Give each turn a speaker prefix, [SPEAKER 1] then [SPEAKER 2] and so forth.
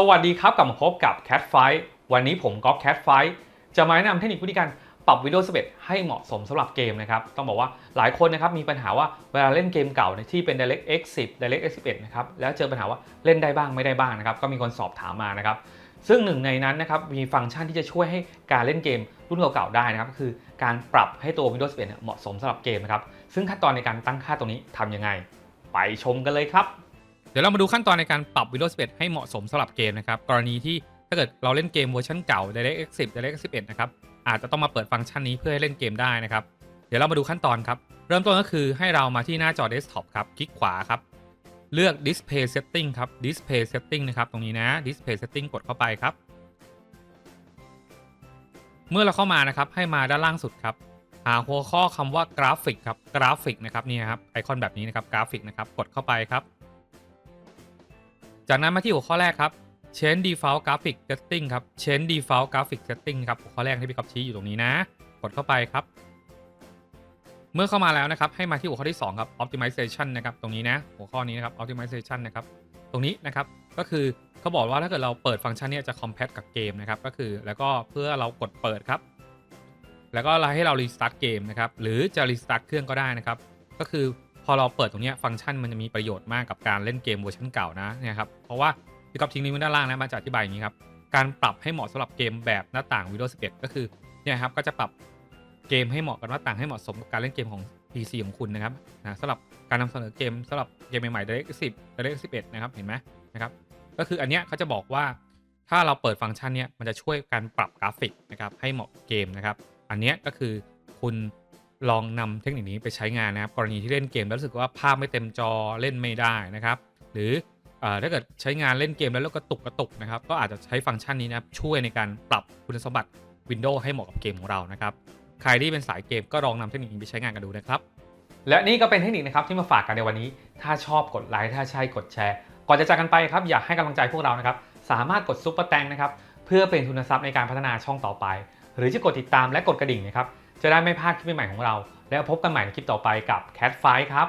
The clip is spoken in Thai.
[SPEAKER 1] สวัสดีครับกลับมาพบกับ Cat Fight วันนี้ผมก๊อฟ Cat Fight จะมาแนะนำเทคนิควิธีการปรับ Windows 11 ให้เหมาะสมสำหรับเกมนะครับ ต้องบอกว่าหลายคนนะครับมีปัญหาว่าเวลาเล่นเกมเก่าที่เป็น DirectX 10 DirectX 11 นะครับ แล้วเจอปัญหาว่าเล่นได้บ้างไม่ได้บ้างนะครับ ก็มีคนสอบถามมานะครับ ซึ่งหนึ่งในนั้นนะครับมีฟังก์ชันที่จะช่วยให้การเล่นเกมรุ่นเก่าๆได้นะครับก็คือการปรับให้ตัว Windows 11เนี่ยเหมาะสมสำหรับเกมนะครับซึ่งขั้นตอนในการตั้งค่าตรงนี้ทำยังไง ไปชมกันเลยครับ ดี๋ยวเรามาดูขั้นตอนในการปรับ Windows 11 ให้เหมาะสมสำหรับเกมนะครับ กรณีที่ถ้าเกิดเราเล่นเกมเวอร์ชันเก่า DirectX 10 DirectX 11 นะครับ อาจจะต้องมาเปิดฟังก์ชันนี้เพื่อให้เล่นเกมได้นะครับ เดี๋ยวเรามาดูขั้นตอนครับ เริ่มต้นก็คือให้เรามาที่หน้าจอเดสก์ท็อปครับ คลิกขวาครับ เลือก Display Setting ครับ Display Setting นะครับตรงนี้นะ Display Setting กดเข้าไปครับ เมื่อเราเข้ามานะครับให้มาด้านล่างสุดครับ หาหัวข้อคำว่ากราฟิกครับ กราฟิกนะครับนี่ครับไอคอนแบบนี้นะครับกราฟิกนะครับกดเข้าไปครับ จากนั้นมาที่หัวข้อแรกครับ Change Default Graphic Setting ครับ Change Default Graphic Setting ครับหัวข้อแรกที่พี่ก๊อฟชี้อยู่ตรงนี้นะ กดเข้าไปครับ เมื่อเข้ามาแล้วนะครับ ให้มาที่หัวข้อที่ 2 ครับ Optimization นะครับ ตรงนี้นะ หัวข้อนี้นะครับ Optimization นะครับ ตรงนี้นะครับ ก็คือเขาบอกว่าถ้าเกิดเราเปิดฟังก์ชันนี้จะ compact กับเกมนะครับ ก็คือแล้วก็เพื่อเรากดเปิดครับ แล้วก็ให้เรา restart เกมนะครับ หรือจะ restart เครื่องก็ได้นะครับ ก็คือ พอเราเปิดตรงนี้ฟังก์ชันมันจะมีประโยชน์มากกับการเล่นเกมเวอร์ชันเก่านะเนี่ยครับเพราะว่าพี่ก๊อฟทิ้งลิงก์ไว้ด้านล่างนะมาจะอธิบายอย่างนี้ครับการปรับให้เหมาะสำหรับเกมแบบหน้าต่าง Windows 11 ก็คือเนี่ยครับก็จะปรับเกมให้เหมาะกับหน้าต่างให้เหมาะสมกับการเล่นเกมของ PC ของคุณนะครับนะสำหรับการนำเสนอเกมสำหรับเกมใหม่ๆ DirectX 10 DirectX 11 นะครับเห็นไหมนะครับก็คืออันเนี้ยเขาจะบอกว่าถ้าเราเปิดฟังก์ชันเนี้ยมันจะช่วยการปรับกราฟิกนะครับให้เหมาะเกมนะครับ อันเนี้ยก็คือคุณ ลองนำเทคนิคนี้ไปใช้งานนะครับกรณีที่เล่นเกมแล้วรู้สึกว่าภาพไม่เต็มจอเล่นไม่ได้นะครับ หรืออถ้าเกิดใช้งานเล่นเกมแล้วแล้วกระตุกกระตุกนะครับ ก็อาจจะใช้ฟังก์ชันนี้นะช่วยในการปรับคุณสมบัติ Windows ให้เหมาะกับเกมของเรานะครับ ใครที่เป็นสายเกมก็ลองนำเทคนิคนี้ไปใช้งานกันดูนะครับ และนี่ก็เป็นเทคนิคนะครับที่มาฝากกันในวันนี้ ถ้าชอบกดไลค์ถ้าใช่กดแชร์ ก่อนจะจากกันไปครับอยากให้กำลังใจพวกเรานะครับ สามารถกดซุปเปอร์แตงนะครับเพื่อเป็นทุนทรัพย์ในการพัฒนาช่องต่อไป หรือจะกดติดตามและกดกระดิ่งนะครับ จะได้ไม่พลาดคลิปใหม่ๆของเรา แล้วพบกันใหม่ในคลิปต่อไปกับ Cat f i ครับ